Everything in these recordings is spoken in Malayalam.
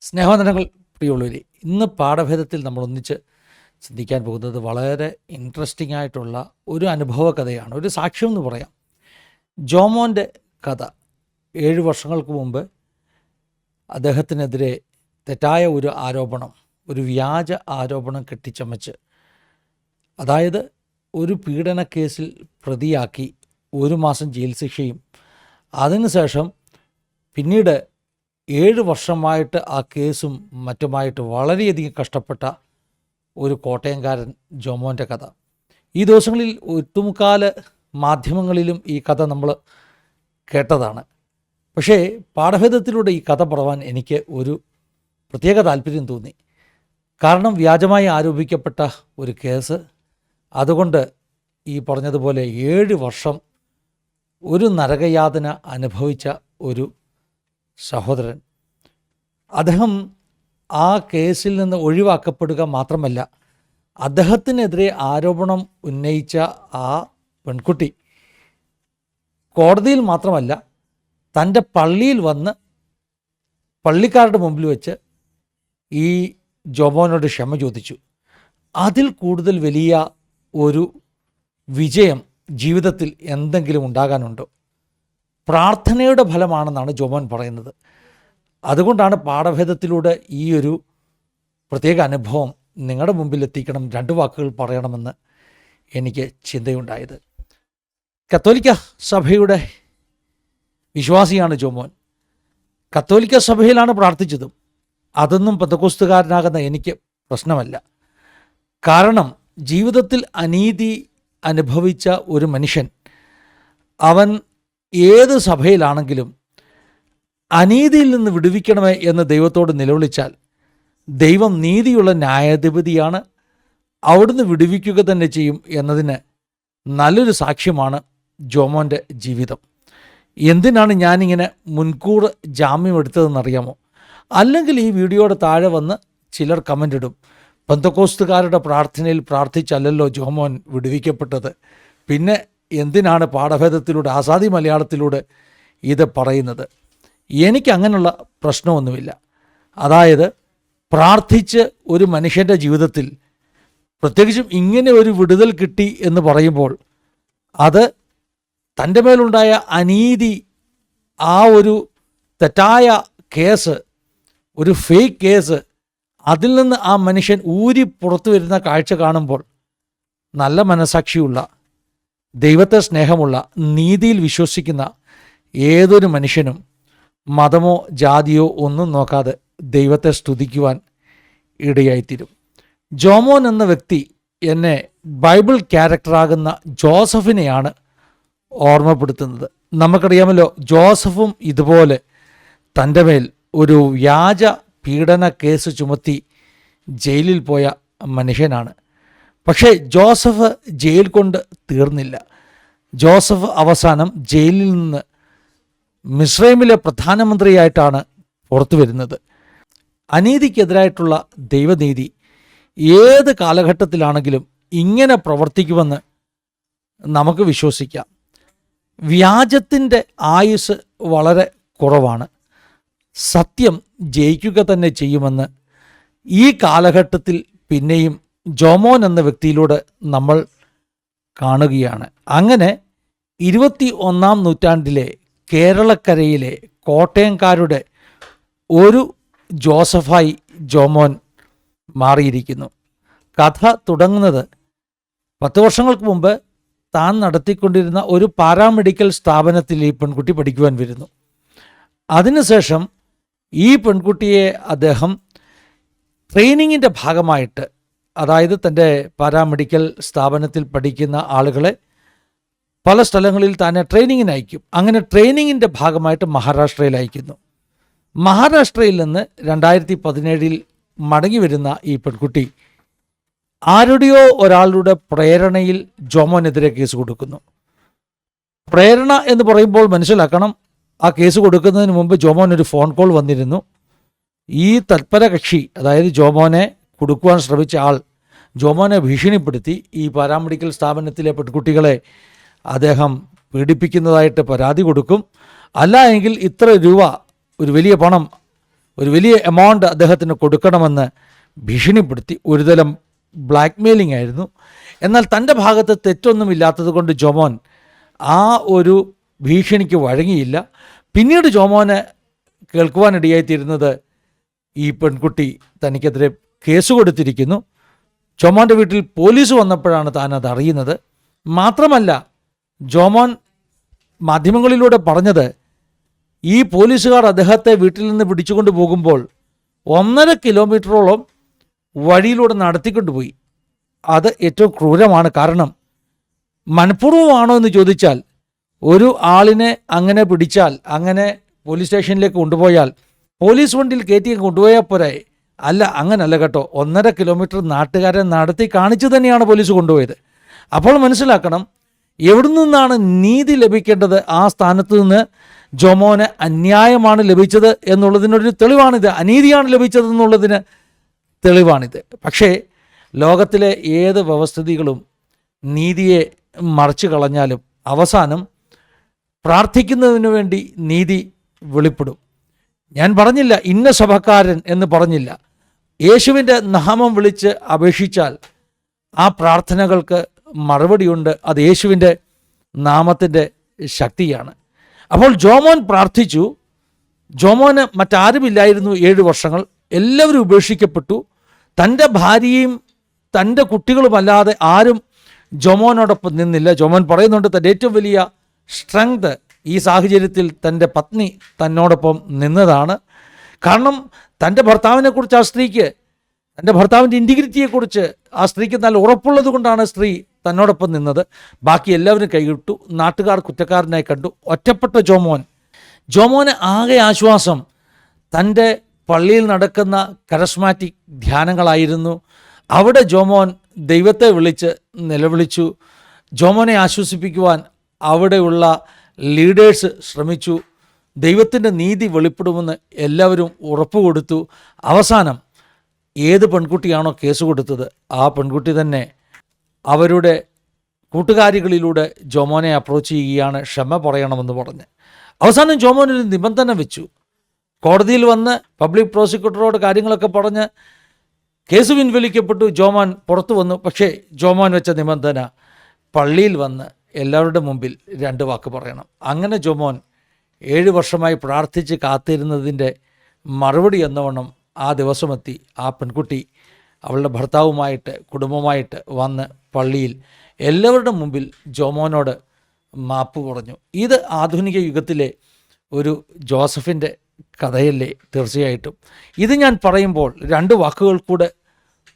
സ്നേഹവന്ദനങ്ങൾ പ്രിയമുള്ളവരെ ഇന്ന് പാഠഭേദത്തിൽ നമ്മൾ ഒന്നിച്ച് ചിന്തിക്കാൻ പോകുന്നത് വളരെ ഇൻട്രസ്റ്റിംഗ് ആയിട്ടുള്ള ഒരു അനുഭവ കഥയാണ് ഒരു സാക്ഷ്യം എന്ന് പറയാം. ജോമോന്റെ കഥ. ഏഴ് വർഷങ്ങൾക്ക് മുമ്പ് അദ്ദേഹത്തിനെതിരെ തെറ്റായ ഒരു ആരോപണം ഒരു വ്യാജ ആരോപണം കെട്ടിച്ചമച്ച് അതായത് ഒരു പീഡന കേസിൽ പ്രതിയാക്കി ഒരു മാസം ജയിൽ ശിക്ഷയും. അതിനുശേഷം പിന്നീട് ഏഴ് വർഷമായിട്ട് ആ കേസും മറ്റുമായിട്ട് വളരെയധികം കഷ്ടപ്പെട്ട ഒരു കോട്ടയംകാരൻ ജോമോന്റെ കഥ. ഈ ദിവസങ്ങളിൽ ഒട്ടുമുക്കാൽ മാധ്യമങ്ങളിലും ഈ കഥ നമ്മൾ കേട്ടതാണ്. പക്ഷേ പാഠഭേദത്തിലൂടെ ഈ കഥ പറവാൻ എനിക്ക് ഒരു പ്രത്യേക താല്പര്യം തോന്നി. കാരണം വ്യാജമായി ആരോപിക്കപ്പെട്ട ഒരു കേസ്. അതുകൊണ്ട് ഈ പറഞ്ഞതുപോലെ ഏഴ് വർഷം ഒരു നരകയാതന അനുഭവിച്ച ഒരു സഹോദരൻ അദ്ദേഹം ആ കേസിൽ നിന്ന് ഒഴിവാക്കപ്പെടുക മാത്രമല്ല അദ്ദേഹത്തിനെതിരെ ആരോപണം ഉന്നയിച്ച ആ പെൺകുട്ടി കോടതിയിൽ മാത്രമല്ല തന്റെ പള്ളിയിൽ വന്ന് പള്ളിക്കാരുടെ മുമ്പിൽ വെച്ച് ഈ ജോമോനോട് ക്ഷമ ചോദിച്ചു. അതിൽ കൂടുതൽ വലിയ ഒരു വിജയം ജീവിതത്തിൽ എന്തെങ്കിലും ഉണ്ടാകാനുണ്ടോ? പ്രാർത്ഥനയുടെ ഫലമാണെന്നാണ് ജോമോൻ പറയുന്നത്. അതുകൊണ്ടാണ് പാഠഭേദത്തിലൂടെ ഈ ഒരു പ്രത്യേക അനുഭവം നിങ്ങളുടെ മുമ്പിൽ എത്തിക്കണം രണ്ട് വാക്കുകൾ പറയണമെന്ന് എനിക്ക് ചിന്തയുണ്ടായത്. കത്തോലിക്ക സഭയുടെ വിശ്വാസിയാണ് ജോമോൻ. കത്തോലിക്ക സഭയിലാണ് പ്രാർത്ഥിച്ചതും. അതൊന്നും പെന്തക്കോസ്തുകാരനാകുന്ന എനിക്ക് പ്രശ്നമല്ല. കാരണം ജീവിതത്തിൽ അനീതി അനുഭവിച്ച ഒരു മനുഷ്യൻ അവൻ ഏത് സഭയിലാണെങ്കിലും അനീതിയിൽ നിന്ന് വിടുവിക്കണമേ എന്ന് ദൈവത്തോട് നിലവിളിച്ചാൽ ദൈവം നീതിയുള്ള ന്യായാധിപതിയാണ്. അവിടുന്ന് വിടുവിക്കുക തന്നെ ചെയ്യും എന്നതിന് നല്ലൊരു സാക്ഷ്യമാണ് ജോമോന്റെ ജീവിതം. എന്തിനാണ് ഞാനിങ്ങനെ മുൻകൂർ ജാമ്യം എടുത്തതെന്നറിയാമോ അല്ലെങ്കിൽ ഈ വീഡിയോയുടെ താഴെ വന്ന് ചിലർ കമന്റ് ഇടും. പന്തക്കോസ്തുകാരുടെ പ്രാർത്ഥനയിൽ പ്രാർത്ഥിച്ചല്ലല്ലോ ജോമോൻ വിടുവിക്കപ്പെട്ടത്. പിന്നെ എന്തിനാണ് പാഠഭേദത്തിലൂടെ ആസാദി മലയാളത്തിലൂടെ ഇത് പറയുന്നത്? എനിക്ക് അങ്ങനെയുള്ള പ്രശ്നമൊന്നുമില്ല. അതായത് പ്രാർത്ഥിച്ച് ഒരു മനുഷ്യന്റെ ജീവിതത്തിൽ പ്രത്യേകിച്ചും ഇങ്ങനെ ഒരു വിടുതൽ കിട്ടി എന്ന് പറയുമ്പോൾ അത് തന്റെ മേലുണ്ടായ അനീതി ആ ഒരു തെറ്റായ കേസ് ഒരു ഫേക്ക് കേസ് അതിൽ നിന്ന് ആ മനുഷ്യൻ ഊരി പുറത്തു വരുന്ന കാഴ്ച കാണുമ്പോൾ നല്ല മനസാക്ഷിയുള്ള ദൈവത്തെ സ്നേഹമുള്ള നീതിയിൽ വിശ്വസിക്കുന്ന ഏതൊരു മനുഷ്യനും മതമോ ജാതിയോ ഒന്നും നോക്കാതെ ദൈവത്തെ സ്തുതിക്കുവാൻ ഇടയായിത്തീരും. ജോമോൻ എന്ന വ്യക്തി എന്നെ ബൈബിൾ ക്യാരക്ടറാകുന്ന ജോസഫിനെയാണ് ഓർമ്മപ്പെടുത്തുന്നത്. നമുക്കറിയാമല്ലോ ജോസഫും ഇതുപോലെ തന്റെ മേൽ ഒരു വ്യാജ പീഡന കേസ് ചുമത്തി ജയിലിൽ പോയ മനുഷ്യനാണ്. പക്ഷേ ജോസഫ് ജയിൽ കൊണ്ട് തീർന്നില്ല. ജോസഫ് അവസാനം ജയിലിൽ നിന്ന് മിസ്രൈമിലെ പ്രധാനമന്ത്രിയായിട്ടാണ് പുറത്തു വരുന്നത്. അനീതിക്കെതിരായിട്ടുള്ള ദൈവനീതി ഏത് കാലഘട്ടത്തിലാണെങ്കിലും ഇങ്ങനെ പ്രവർത്തിക്കുമെന്ന് നമുക്ക് വിശ്വസിക്കാം. വ്യാജത്തിന്റെ ആയുസ് വളരെ കുറവാണ്. സത്യം ജയിക്കുക തന്നെ ചെയ്യുമെന്ന് ഈ കാലഘട്ടത്തിൽ പിന്നെയും ജോമോൻ എന്ന വ്യക്തിയിലൂടെ നമ്മൾ കാണുകയാണ്. അങ്ങനെ ഇരുപത്തി ഒന്നാം നൂറ്റാണ്ടിലെ കേരളക്കരയിലെ കോട്ടയംകാരുടെ ഒരു ജോസഫായി ജോമോൻ മാറിയിരിക്കുന്നു. കഥ തുടങ്ങുന്നത് പത്ത് വർഷങ്ങൾക്ക് മുമ്പ് താൻ നടത്തിക്കൊണ്ടിരുന്ന ഒരു പാരാമെഡിക്കൽ സ്ഥാപനത്തിൽ ഈ പെൺകുട്ടി പഠിക്കുവാൻ വരുന്നു. അതിനുശേഷം ഈ പെൺകുട്ടിയെ അദ്ദേഹം ട്രെയിനിങ്ങിന്റെ ഭാഗമായിട്ട് അതായത് തന്റെ പാരാമെഡിക്കൽ സ്ഥാപനത്തിൽ പഠിക്കുന്ന ആളുകളെ പല സ്ഥലങ്ങളിൽ തന്നെ ട്രെയിനിങ്ങിന് അയക്കും. അങ്ങനെ ട്രെയിനിങ്ങിന്റെ ഭാഗമായിട്ട് മഹാരാഷ്ട്രയിൽ അയക്കുന്നു. മഹാരാഷ്ട്രയിൽ നിന്ന് രണ്ടായിരത്തി പതിനേഴിൽ മടങ്ങി വരുന്ന ഈ പെൺകുട്ടി ആരുടെയോ ഒരാളുടെ പ്രേരണയിൽ ജോമോനെതിരെ കേസ് കൊടുക്കുന്നു. പ്രേരണ എന്ന് പറയുമ്പോൾ മനസ്സിലാക്കണം ആ കേസ് കൊടുക്കുന്നതിന് മുമ്പ് ജോമോൻ ഒരു ഫോൺ കോൾ വന്നിരുന്നു. ഈ തൽപര കക്ഷി അതായത് ജോമോനെ കൊടുക്കുവാൻ ശ്രമിച്ച ആൾ ജോമോനെ ഭീഷണിപ്പെടുത്തി ഈ പാരാമെഡിക്കൽ സ്ഥാപനത്തിലെ പെൺകുട്ടികളെ അദ്ദേഹം പീഡിപ്പിക്കുന്നതായിട്ട് പരാതി കൊടുക്കും. അല്ല എങ്കിൽ ഇത്ര രൂപ ഒരു വലിയ പണം ഒരു വലിയ എമൗണ്ട് അദ്ദേഹത്തിന് കൊടുക്കണമെന്ന് ഭീഷണിപ്പെടുത്തി ഒരുതരം ബ്ലാക്ക് മെയിലിംഗ് ആയിരുന്നു. എന്നാൽ തന്റെ ഭാഗത്ത് തെറ്റൊന്നുമില്ലാത്തത് കൊണ്ട് ജോമോൻ ആ ഒരു ഭീഷണിക്ക് വഴങ്ങിയില്ല. പിന്നീട് ജോമോനെ കേൾക്കുവാനിടയായിത്തീരുന്നത് ഈ പെൺകുട്ടി തനിക്കെതിരെ കേസ് കൊടുത്തിരിക്കുന്നു. ജോമോന്റെ വീട്ടിൽ പോലീസ് വന്നപ്പോഴാണ് താൻ അത് അറിയുന്നത്. മാത്രമല്ല ജോമോൻ മാധ്യമങ്ങളിലൂടെ പറഞ്ഞത് ഈ പോലീസുകാർ അദ്ദേഹത്തെ വീട്ടിൽ നിന്ന് പിടിച്ചുകൊണ്ട് പോകുമ്പോൾ ഒന്നര കിലോമീറ്ററോളം വഴിയിലൂടെ നടത്തിക്കൊണ്ടുപോയി അത് ഏറ്റവും ക്രൂരമാണ്. കാരണം മനഃപൂർവമാണോ എന്ന് ചോദിച്ചാൽ ഒരു ആളിനെ അങ്ങനെ പിടിച്ചാൽ അങ്ങനെ പോലീസ് സ്റ്റേഷനിലേക്ക് കൊണ്ടുപോയാൽ പോലീസ് വണ്ടിയിൽ കയറ്റി കൊണ്ടുപോയാൽ പോരെ. അല്ല അങ്ങനല്ല കേട്ടോ. ഒന്നര കിലോമീറ്റർ നാട്ടുകാരെ നടത്തി കാണിച്ചു തന്നെയാണ് പോലീസ് കൊണ്ടുപോയത്. അപ്പോൾ മനസ്സിലാക്കണം എവിടെ നിന്നാണ് നീതി ലഭിക്കേണ്ടത്? ആ സ്ഥാനത്ത് നിന്ന് ജോമോന് അന്യായമാണ് ലഭിച്ചത് എന്നുള്ളതിനൊരു തെളിവാണിത്. അനീതിയാണ് ലഭിച്ചത് എന്നുള്ളതിന് തെളിവാണിത്. പക്ഷേ ലോകത്തിലെ ഏത് വ്യവസ്ഥിതികളും നീതിയെ മറച്ചു കളഞ്ഞാലും അവസാനം പ്രാർത്ഥിക്കുന്നതിന് വേണ്ടി നീതി വെളിപ്പെടും. ഞാൻ പറഞ്ഞില്ല ഇന്ന സഭക്കാരൻ എന്ന് പറഞ്ഞില്ല. യേശുവിന്റെ നാമം വിളിച്ച് അപേക്ഷിച്ചാൽ ആ പ്രാർത്ഥനകൾക്ക് മറുപടിയുണ്ട്. അത് യേശുവിന്റെ നാമത്തിന്റെ ശക്തിയാണ്. അപ്പോൾ ജോമോൻ പ്രാർത്ഥിച്ചു. ജോമോന് മറ്റാരുമില്ലായിരുന്നു ഏഴ് വർഷങ്ങൾ. എല്ലാവരും ഉപേക്ഷിക്കപ്പെട്ടു. തന്റെ ഭാര്യയും തന്റെ കുട്ടികളുമല്ലാതെ ആരും ജോമോനോടൊപ്പം നിന്നില്ല. ജോമോൻ പറയുന്നുണ്ട് തന്റെ ഏറ്റവും വലിയ സ്ട്രെങ്ത് ഈ സാഹചര്യത്തിൽ തന്റെ പത്നി തന്നോടൊപ്പം നിന്നതാണ്. കാരണം തന്റെ ഭർത്താവിനെക്കുറിച്ച് ആ സ്ത്രീക്ക് തന്റെ ഭർത്താവിന്റെ ഇന്റിഗ്രിറ്റിയെക്കുറിച്ച് ആ സ്ത്രീക്ക് നല്ല ഉറപ്പുള്ളത് കൊണ്ടാണ് സ്ത്രീ തന്നോടൊപ്പം നിന്നത്. ബാക്കി എല്ലാവരും കൈവിട്ടു. നാട്ടുകാർ കുറ്റക്കാരനായി കണ്ടു. ഒറ്റപ്പെട്ട ജോമോൻ. ജോമോന് ആകെ ആശ്വാസം തന്റെ പള്ളിയിൽ നടക്കുന്ന കരസ്മാറ്റിക് ധ്യാനങ്ങളായിരുന്നു. അവിടെ ജോമോൻ ദൈവത്തെ വിളിച്ച് നിലവിളിച്ചു. ജോമോനെ ആശ്വസിപ്പിക്കുവാൻ അവിടെയുള്ള ലീഡേഴ്സ് ശ്രമിച്ചു. ദൈവത്തിന്റെ നീതി വെളിപ്പെടുമെന്ന് എല്ലാവരും ഉറപ്പ് കൊടുത്തു. അവസാനം ഏത് പെൺകുട്ടിയാണോ കേസ് കൊടുത്തത്? ആ പെൺകുട്ടി തന്നെ അവരുടെ കൂട്ടുകാരികളിലൂടെ ജോമോനെ അപ്രോച്ച് ചെയ്യുകയാണ് ക്ഷമ പറയണമെന്ന് പറഞ്ഞ്. അവസാനം ജോമോൻ ഒരു നിബന്ധന വെച്ചു. കോടതിയിൽ വന്ന് പബ്ലിക് പ്രോസിക്യൂട്ടറോട് കാര്യങ്ങളൊക്കെ പറഞ്ഞ് കേസ് പിൻവലിക്കപ്പെട്ടു. ജോമോൻ പുറത്തു വന്നു. പക്ഷേ ജോമോൻ വെച്ച നിബന്ധന പള്ളിയിൽ വന്ന് എല്ലാവരുടെ മുമ്പിൽ രണ്ട് വാക്ക് പറയണം. അങ്ങനെ ജോമോൻ ഏഴ് വർഷമായി പ്രാർത്ഥിച്ച് കാത്തിരുന്നതിന്റെ മറുപടി എന്നവണ്ണം ആ ദിവസമെത്തി ആ പെൺകുട്ടി അവളുടെ ഭർത്താവുമായിട്ട് കുടുംബമായിട്ട് വന്ന് പള്ളിയിൽ എല്ലാവരുടെ മുമ്പിൽ ജോമോനോട് മാപ്പ് പറഞ്ഞു ഇത് ആധുനിക യുഗത്തിലെ ഒരു ജോസഫിന്റെ കഥയല്ലേ തീർച്ചയായിട്ടും. ഇത് ഞാൻ പറയുമ്പോൾ രണ്ട് വാക്കുകൾ കൂടെ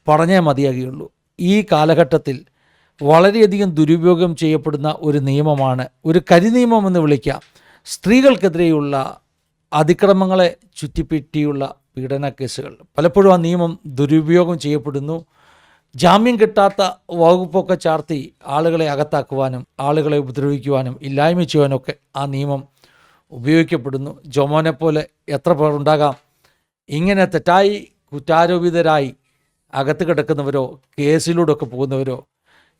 പറഞ്ഞേ മതിയാകുകയുള്ളൂ. ഈ കാലഘട്ടത്തിൽ വളരെയധികം ദുരുപയോഗം ചെയ്യപ്പെടുന്ന ഒരു നിയമമാണ് ഒരു കരിനിയമം എന്ന് വിളിക്കാം. സ്ത്രീകൾക്കെതിരെയുള്ള അതിക്രമങ്ങളെ ചുറ്റിപ്പറ്റിയുള്ള പീഡന കേസുകൾ. പലപ്പോഴും ആ നിയമം ദുരുപയോഗം ചെയ്യപ്പെടുന്നു. ജാമ്യം കിട്ടാത്ത വകുപ്പൊക്കെ ചാർത്തി ആളുകളെ അകത്താക്കുവാനും ആളുകളെ ഉപദ്രവിക്കുവാനും ഇല്ലായ്മ ചെയ്യുവാനൊക്കെ ആ നിയമം ഉപയോഗിക്കപ്പെടുന്നു. ജോമോനെ പോലെ എത്ര പേർ ഉണ്ടാകാം? ഇങ്ങനെ തെറ്റായി കുറ്റാരോപിതരായി അകത്ത് കിടക്കുന്നവരോ കേസിലൂടെ ഒക്കെ പോകുന്നവരോ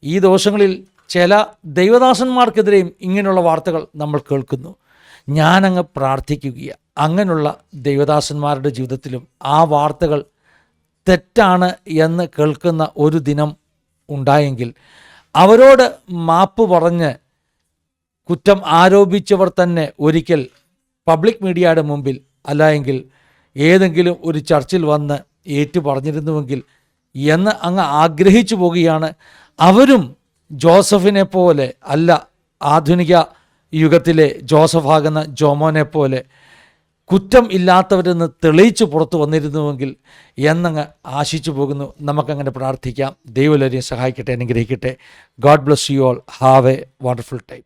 ഈ ദോഷങ്ങളിൽ ചില ദൈവദാസന്മാർക്കെതിരെയും ഇങ്ങനെയുള്ള വാർത്തകൾ നമ്മൾ കേൾക്കുന്നു. ഞാനങ്ങ് പ്രാർത്ഥിക്കുകയാണ് അങ്ങനെയുള്ള ദൈവദാസന്മാരുടെ ജീവിതത്തിലും ആ വാർത്തകൾ തെറ്റാണ് എന്ന് കേൾക്കുന്ന ഒരു ദിനം ഉണ്ടായെങ്കിൽ അവരോട് മാപ്പ് പറഞ്ഞ് കുറ്റം ആരോപിച്ചവർ തന്നെ ഒരിക്കൽ പബ്ലിക് മീഡിയയുടെ മുമ്പിൽ അല്ലായെങ്കിൽ ഏതെങ്കിലും ഒരു ചർച്ചിൽ വന്ന് ഏറ്റു പറഞ്ഞിരുന്നുവെങ്കിൽ എന്ന് അങ്ങ് ആഗ്രഹിച്ചു പോവുകയാണ്. അവരും ജോസഫിനെ പോലെ അല്ല ആധുനിക യുഗത്തിലെ ജോസഫ് ആകുന്ന ജോമോനെ പോലെ കുറ്റം ഇല്ലാത്തവരെന്ന് തെളിയിച്ചു പുറത്തു വന്നിരുന്നുവെങ്കിൽ എന്നങ്ങ് ആശിച്ചു പോകുന്നു. നമുക്കങ്ങനെ പ്രാർത്ഥിക്കാം. ദൈവലരെ സഹായിക്കട്ടെ അനുഗ്രഹിക്കട്ടെ. God bless you all have a wonderful time